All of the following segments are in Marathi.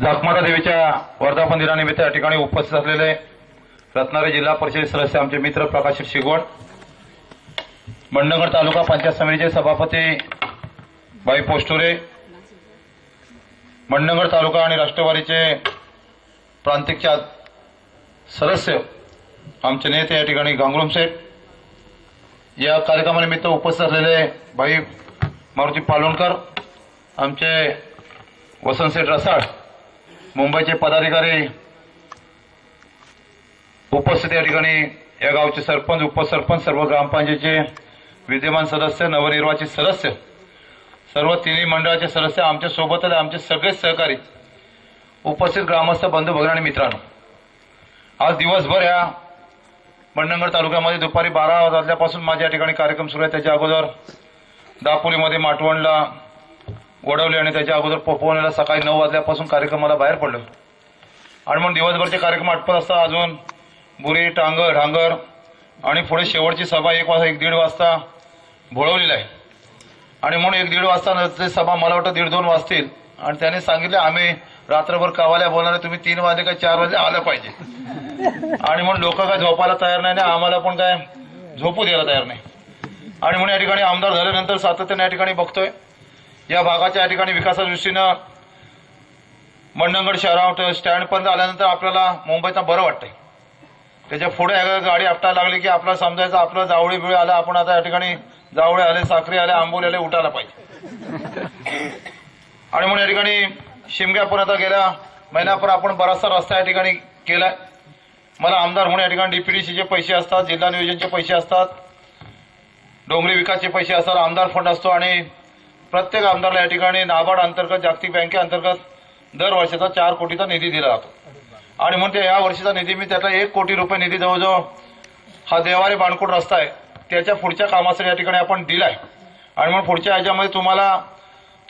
जाखमाता देवीच्या वर्धापन दिनानिमित्त या ठिकाणी उपस्थित असलेले रत्नागिरी जिल्हा परिषद सदस्य आमचे मित्र प्रकाश शिगवण मंडणगड तालुका पंचायत समितीचे सभापती बाई पोस्टुरे मंडणगड तालुका आणि राष्ट्रवादीचे प्रांतिकच्या सदस्य आमचे नेते या ठिकाणी गांगरुमसेठ या कार्यक्रमानिमित्त उपस्थित असलेले भाई मारुती पालोणकर आमचे वसंत रसाळ मुंबईचे पदाधिकारी उपस्थित या ठिकाणी या गावचे सरपंच उपसरपंच सर्व ग्रामपंचायतीचे विद्यमान सदस्य नवनिर्वाचित सदस्य सर्व तिन्ही मंडळाचे सदस्य आमच्या सोबतच आमचे सगळेच सहकारी उपस्थित ग्रामस्थ बंधू भगिनी आणि मित्रांनो. आज दिवसभर या मंडणगड तालुक्यामध्ये दुपारी बारा वाजल्यापासून माझ्या या ठिकाणी कार्यक्रम सुरू आहे. त्याच्या अगोदर दापोलीमध्ये माटवणला गोडवले आणि त्याच्या अगोदर पोपवणीला सकाळी नऊ वाजल्यापासून कार्यक्रमाला बाहेर पडलो आणि मग दिवसभरचे कार्यक्रम आटपत असता अजून बुरी टांगर ढांगर आणि पुढे शेवटची सभा एक वाजता एक दीड वाजता भोळवलेली आहे. आणि म्हणून एक दीड वाजता ते सभा मला वाटतं दीड दोन वाजतील. आणि त्याने सांगितले आम्ही रात्रभर कावाल्या बोलणार तुम्ही तीन वाजले का चार वाजले आलं पाहिजे. आणि म्हणून लोक काय झोपायला तयार नाही आणि आम्हाला पण काय झोपू द्यायला तयार नाही. आणि म्हणून या ठिकाणी आमदार झाल्यानंतर सातत्याने या ठिकाणी बघतोय. या भागाच्या या ठिकाणी विकासाच्या दृष्टीनं मंडणगड शहरावर स्टँडपर्यंत आल्यानंतर आपल्याला मुंबईचा बरं वाटतंय. त्याच्या पुढे गाडी आपटायला लागली की आपल्याला समजायचं आपलं जावळी बिवळी आलं आपण आता या ठिकाणी जावळे आले साखरे आले आंबोली आले उठायला पाहिजे. आणि म्हणून या ठिकाणी शिमग्यापर्यंत गेल्या महिन्यापर्यंत आपण बराचसा रस्ता या ठिकाणी केलाय. मला आमदार म्हणून या ठिकाणी डीपीडीसीचे पैसे असतात जिल्हा नियोजनचे पैसे असतात डोंगरी विकासचे पैसे असतात आमदार फंड असतो आणि प्रत्येक आमदारला या ठिकाणी नाबार्ड अंतर्गत जागतिक बँकेअंतर्गत दर वर्षाचा चार कोटीचा निधी दिला जातो. आणि म्हणते ते या वर्षीचा निधी मी त्यातला एक कोटी रुपये निधी जवळजवळ हा देवारे बाणकोट रस्ता आहे. त्याच्या पुढच्या कामासाठी या ठिकाणी आपण दिलाय. आणि मग पुढच्या ह्याच्यामध्ये तुम्हाला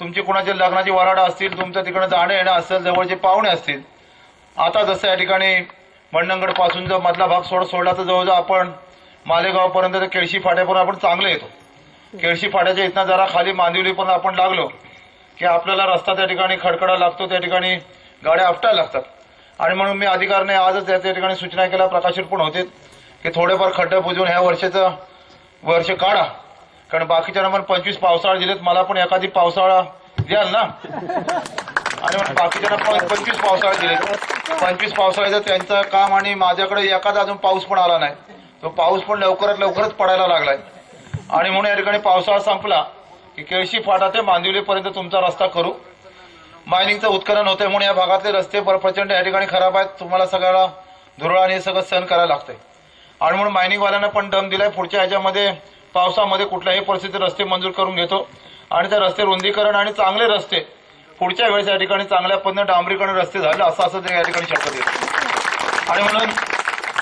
तुमची कुणाची लग्नाची वराडा असतील तुमचं तिकडे जाणं येणं असेल जवळचे पाहुणे असतील. आता जसं या ठिकाणी मंडणगडपासून जो जर मधला भाग सोड सोडला तर जवळजवळ आपण मालेगावपर्यंत तर केळशी फाट्यापर्यंत आपण चांगले येतो. केळशी फाट्याच्या इथनं जरा खाली मांदिवली पण आपण लागलो की आपल्याला रस्ता त्या ठिकाणी खडखडा लागतो त्या ठिकाणी गाड्या आपटायला लागतात. आणि म्हणून मी अधिकारने आजच त्या त्या ठिकाणी सूचना केल्या प्रकाशित पण होते की थोडेफार खड्डे बुजवून ह्या वर्षाचं वर्ष काढा. कारण बाकीच्या पण पंचवीस पावसाळा दिलेत मला पण एखादी पावसाळा द्याल ना? आणि मग बाकीच्या पण पंचवीस पावसाळा दिलेत. पंचवीस पावसाळ्याचं त्यांचं काम आणि माझ्याकडे एखादा अजून पाऊस पण आला नाही. तो पाऊस पण लवकरात लवकरच पडायला लागलाय. आणि म्हणून या ठिकाणी पावसाळा संपला की केळशी फाटा ते मांदिवलीपर्यंत तुमचा रस्ता करू. मायनिंगचं उत्खनन होतंय म्हणून या भागातले रस्ते पर- प्रचंड या ठिकाणी खराब आहेत. तुम्हाला सगळ्याला धुरळा आणि हे सगळं सहन करायला लागतंय. आणि म्हणून मायनिंगवाल्यांना पण दम दिलाय. पुढच्या ह्याच्यामध्ये पावसामध्ये कुठल्याही परिस्थिती रस्ते मंजूर करून घेतो. आणि त्या रस्ते रुंदीकरण आणि चांगले रस्ते पुढच्या वेळेस या ठिकाणी चांगल्या पद्धतीने डांबरीकरण रस्ते झाले असं असं ते या ठिकाणी शपथ घेतो आणि म्हणून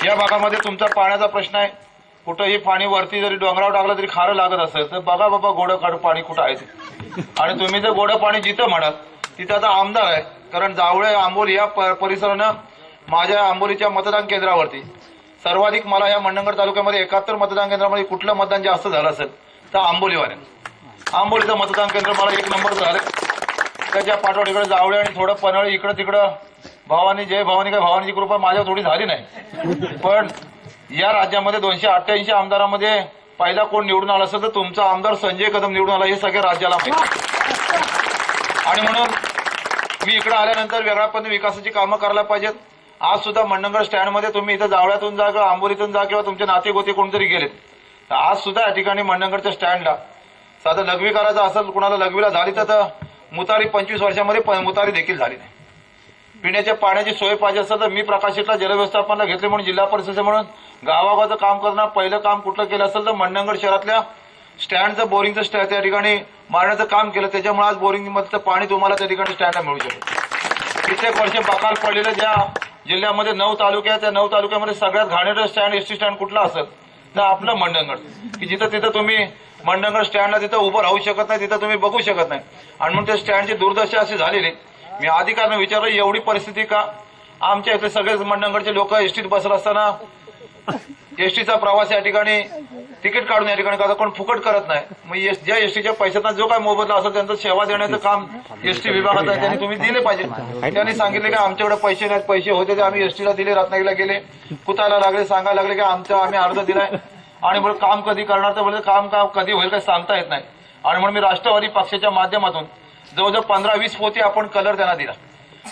या भागामध्ये तुमचा पाण्याचा प्रश्न आहे. कुठंही पाणी वरती जरी डोंगरावर टाकलं तरी खारं लागत असेल तर बघा बाबा गोडं काढू पाणी कुठं आहे ते. आणि तुम्ही जर गोडं पाणी जिथं म्हणाल तिथं आता आमदार आहे. कारण जावळे आंबोली या परिसरानं माझ्या आंबोलीच्या मतदान केंद्रावरती सर्वाधिक मला या मंडणगड तालुक्यामध्ये एकाहत्तर मतदान केंद्रामध्ये कुठलं मतदान जास्त झालं असेल तर आंबोलीवाले आंबोलीचं मतदान केंद्र मला एक नंबर झालं. त्याच्या पाठवड इकडे जावळे आणि थोडं पनळ इकडं तिकडं भावानी जय भावानी काय भावानीची कृपा माझ्यावर थोडी झाली नाही. पण या राज्यामध्ये दोनशे अठ्ठ्याऐंशी आमदारामध्ये पहिला कोण निवडून आला असेल तर तुमचा आमदार संजय कदम निवडून आला हे सगळ्या राज्याला माहिती आणि म्हणून मी इकडे आल्यानंतर वेगळ्या पद्धतीने विकासाची कामं करायला पाहिजेत. आज सुद्धा मंडणगड स्टँडमध्ये तुम्ही इथं जावळ्यातून जा किंवा आंबोलीतून जा किंवा तुमचे नाते गोते कोणतरी गेलेत. तर आज सुद्धा या ठिकाणी मंडणगडच्या स्टँडला साधं लघवी करायचं असेल कुणाला लघवीला झाली तर मुतारी पंचवीस वर्षामध्ये प- मुतारी देखील झाली नाही. पिण्याच्या पाण्याची सोय पाहिजे असेल तर मी प्रकाशितला जलव्यवस्थापनाला घेतले म्हणून जिल्हा परिषद म्हणून. गावागावाचं काम करणं पहिलं काम कुठलं केलं असेल तर मंडणगड शहरातल्या स्टँडचं बोरिंगचं स्टँड त्या ठिकाणी मारण्याचं काम केलं. त्याच्यामुळे आज बोरिंगमधलं पाणी तुम्हाला त्या ठिकाणी स्टँडला मिळू शकतं. कित्येक वर्ष बकाल पडलेलं ज्या जिल्ह्यामध्ये नऊ तालुके आहेत त्या नऊ तालुक्यामध्ये सगळ्यात घाणेरं स्टँड एसटी स्टँड कुठलं असेल? तर आपलं मंडणगड. की जिथं तिथं तुम्ही मंडणगड स्टँडला तिथं उभं राहू शकत नाही तिथं तुम्ही बघू शकत नाही. आणि म्हणून त्या स्टँडची दुर्दशा अशी झालेली मी अधिकाऱ्यांना विचारलं एवढी परिस्थिती का? आमच्या इथे सगळेच मंडणगडचे लोक एसटीत बसत असताना एसटीचा प्रवास या ठिकाणी तिकीट काढून या ठिकाणी करतात कोण फुकट करत नाही. मग एस- ज्या एसटीच्या पैशाचा जो काय मोबदला असेल त्यांचं सेवा देण्याचं काम एसटी विभागात आहे त्यांनी तुम्ही दिले पाहिजे. त्यांनी सांगितले की आमच्याकडे पैसे नाहीत पैसे होते ते आम्ही एसटीला दिले रत्नागिरीला गेले. कुताला लागले सांगायला लागले की आमचं आम्ही अर्ज दिलाय. आणि म्हणून काम कधी करणार? तर म्हणजे काम काम कधी होईल काय सांगता येत नाही. आणि म्हणून मी राष्ट्रवादी पक्षाच्या माध्यमातून जवळजवळ पंधरा वीस पोती आपण कलर त्यांना दिला.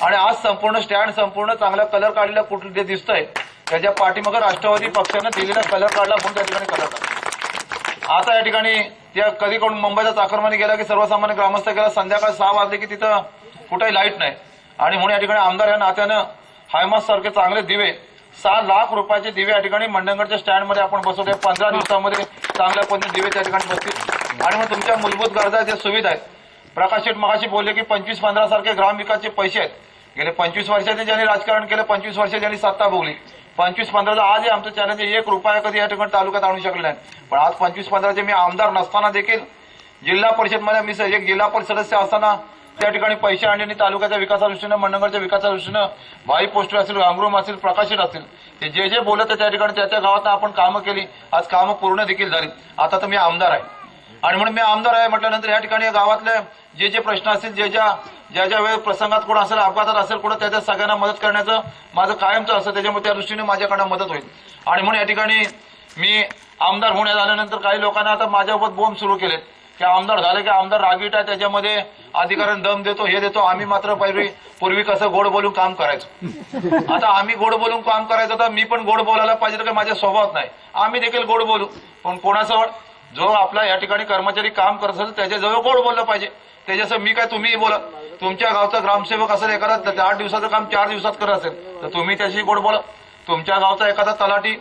आणि आज संपूर्ण स्टँड संपूर्ण चांगला कलर काढलेला कुठे जे दिसतंय त्याच्या पाठीमागं राष्ट्रवादी पक्षानं दिलेला कलर काढला म्हणून त्या ठिकाणी कलर काढला आता या ठिकाणी त्या कधी कोण मुंबईचा चाकरमानी गेला की सर्वसामान्य ग्रामस्थ गेला संध्याकाळ सहा वाजले की तिथं कुठेही लाइट नाही. आणि म्हणून या ठिकाणी आमदार या नात्यानं हायमास सारखे चांगले दिवे सहा लाख रुपयाचे दिवे या ठिकाणी मंडणगडच्या स्टँडमध्ये आपण बसवले. पंधरा दिवसामध्ये चांगल्या पद्धतीने दिवे त्या ठिकाणी बसतील. आणि मग तुमच्या मूलभूत गरजा ज्या सुविधा आहेत. प्रकाश शेठ मगाशी बोलले की पंचवीस पंधरा सारखे ग्रामविकासचे पैसे आहेत. गेले पंचवीस वर्षाचे ज्यांनी राजकारण केलं पंचवीस वर्ष ज्यांनी सत्ता भोगली. पंचवीस पंधराचा आज आमचं चॅलेंज एक रुपया कधी या ठिकाणी तालुक्यात आणू शकले नाही पण आज पंचवीस पंधराचे मी आमदार नसताना देखील जिल्हा परिषदमध्ये मी एक जिल्हा परिषद सदस्य असताना त्या ठिकाणी पैसे आणले आणि तालुक्याच्या विकासा दृष्टीनं मंडळगडच्या विकासा दृष्टीनं भाई पोस्टर असेल गांगरूम असेल प्रकाशित असेल ते जे जे बोलत आहे त्या ठिकाणी त्या त्या गावात आपण कामं केली. आज कामं पूर्ण देखील झाली आता तर मी आमदार आहे. आणि म्हणून मी आमदार आहे म्हटल्यानंतर या ठिकाणी गावातले जे जे प्रश्न असतील जे ज्या ज्या ज्या वेळ प्रसंगात कोण असेल अपघातात असेल कुठं त्या त्या सगळ्यांना मदत करण्याचं माझं कायमचं असं त्याच्यामुळे त्या दृष्टीने माझ्याकडनं मदत होईल. आणि म्हणून या ठिकाणी मी आमदार होण्यात आल्यानंतर काही लोकांना आता माझ्यासोबत बोंब सुरू केलेत. की आमदार झाले की आमदार रागीट आहे त्याच्यामध्ये अधिकाऱ्यानं दम देतो हे देतो. आम्ही मात्र पूर्वी पूर्वी कसं गोड बोलून काम करायचो. आता आम्ही गोड बोलून काम करायचं तर मी पण गोड बोलायला पाहिजे तर काही माझ्या स्वभावात नाही. आम्ही देखील गोड बोलू. पण कोणाजवळ जो आपला या ठिकाणी कर्मचारी काम करत असेल त्याच्याजवळ गोड बोललं पाहिजे? त्याच्यासह मी काय तुम्ही बोला. तुमच्या गावचा ग्रामसेवक असेल एखादा तर आठ दिवसाचं काम चार दिवसात करत असेल तर तुम्ही त्याशी गोड बोला? तुमच्या गावचा एखादा तलाठी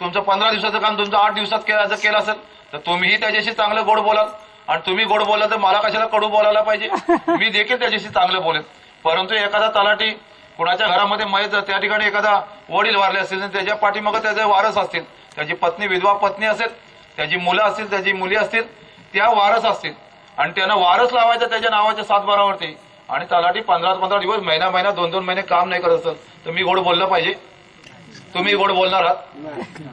तुमचं पंधरा दिवसाचं काम तुमचं आठ दिवसात केलं केलं असेल तर तुम्हीही त्याच्याशी चांगलं गोड बोलाल. आणि तुम्ही गोड बोलला तर मला कशाला कडू बोलायला पाहिजे? मी देखील त्याच्याशी चांगलं बोलेन. परंतु एखादा तलाठी कुणाच्या घरामध्ये मयत त्या ठिकाणी एखादा वडील वारले असतील आणि त्याच्या पाठीमागं त्याचे वारस असतील. त्याची पत्नी विधवा पत्नी असेल त्याची मुलं असतील त्याची मुली असतील त्या वारस असतील. आणि त्यांना वारस लावायचा त्याच्या नावाच्या सातबारावरती आणि तलाठी पंधरा पंधरा दिवस महिना महिना दोन दोन महिने काम नाही करत असत तर मी गोड बोललं पाहिजे. तुम्ही गोड बोलणार आहात.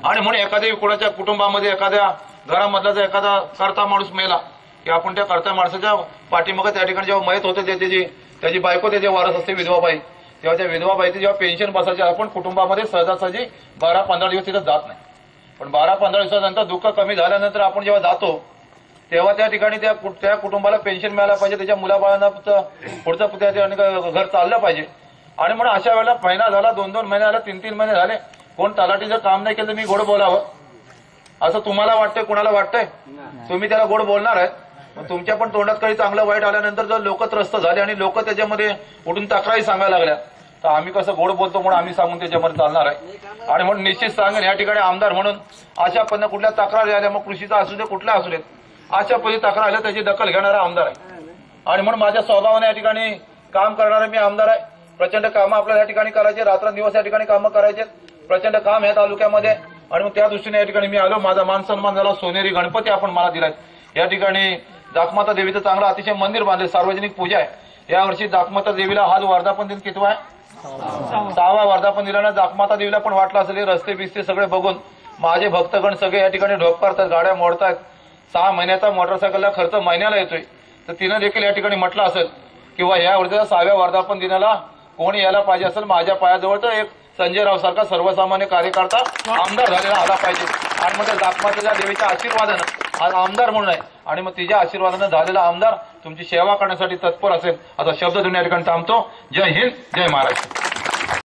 आणि म्हणून एखाद्या कुणाच्या कुटुंबामध्ये एखाद्या घरामधला जर एखादा करता माणूस मेला की आपण त्या करता माणसाच्या पाठीमागं त्या ठिकाणी जेव्हा मयत होते ते- त्याची त्याची बायको त्याची वारस असते विधवाबाई. तेव्हा त्या विधवाबाईची जेव्हा पेन्शन बसायची आपण कुटुंबामध्ये सहजासहजी बारा पंधरा दिवस तिथं जात नाही. पण बारा पंधरा दिवसानंतर दुःख कमी झाल्यानंतर आपण जेव्हा जातो तेव्हा त्या ठिकाणी त्या त्या कुटुंबाला पेन्शन मिळायला पाहिजे त्याच्या मुलाबाळांना पुढचं- त्या ठिकाणी घर चाललं पाहिजे. आणि म्हणून अशा वेळेला महिना झाला दोन दोन महिने झाले तीन तीन महिने झाले कोण तलाठीचं काम नाही केलं मी गोड बोलावं. असं तुम्हाला वाटतंय कुणाला वाटतंय? तुम्ही त्याला गोड बोलणार आहे. पण तुमच्या पण तोंडात काही चांगलं वाईट आल्यानंतर जर लोक त्रस्त झाले आणि लोक त्याच्यामध्ये उठून तक्रारी सांगायला लागल्या तर आम्ही कसं गोड बोलतो म्हणून आम्ही सांगून त्याच्यामध्ये चालणार आहे. आणि म्हणून निश्चित सांगेन या ठिकाणी आमदार म्हणून अशा पद्धतीने कुठल्या तक्रारी आल्या मग कृषीचा असू दे कुठल्या असू देत अशा पद्धती तक्रार आल्या त्याची दखल घेणारा आमदार आहे. आणि म्हणून माझ्या स्वभावाने या ठिकाणी काम करणारा मी आमदार आहे. प्रचंड कामं आपल्याला या ठिकाणी करायचे रात्रंदिवस या ठिकाणी कामं करायचे प्रचंड काम या तालुक्यामध्ये. आणि मग त्या दृष्टीने या ठिकाणी मी आलो माझा मान सन्मान झाला सोनेरी गणपती आपण मला दिलाय. या ठिकाणी दाखमाता देवीचं चांगलं अतिशय मंदिर बांधले सार्वजनिक पूजा आहे. यावर्षी दाखमाता देवीला हा वर्धापन दिन कितवा आहे? सहावा वर्धापन दिल्यानं जाकमाता देवीला पण वाटलं असेल रस्ते बिस्ते सगळे बघून. माझे भक्तगण सगळे या ठिकाणी ढोक करतात गाड्या मोडतात सहा महिन्याचा मोटरसायकलला खर्च महिन्याला येतोय. तर तिनं देखील या ठिकाणी म्हटलं असेल किंवा या वर्षाच्या सहाव्या वर्धापन दिनाला कोणी यायला पाहिजे असेल माझ्या पायाजवळ तर एक संजय राव सारखा सर्वसामान्य कार्यकर्ता आमदार झालेला आला पाहिजे. आणि मग त्या जातमातेच्या देवीच्या आशीर्वादानं आज आमदार म्हणून आहे. आणि मग तिच्या आशीर्वादानं झालेला आमदार तुमची सेवा करण्यासाठी तत्पर असेल असा शब्द देऊन या ठिकाणी थांबतो. जय हिंद जय महाराष्ट्र.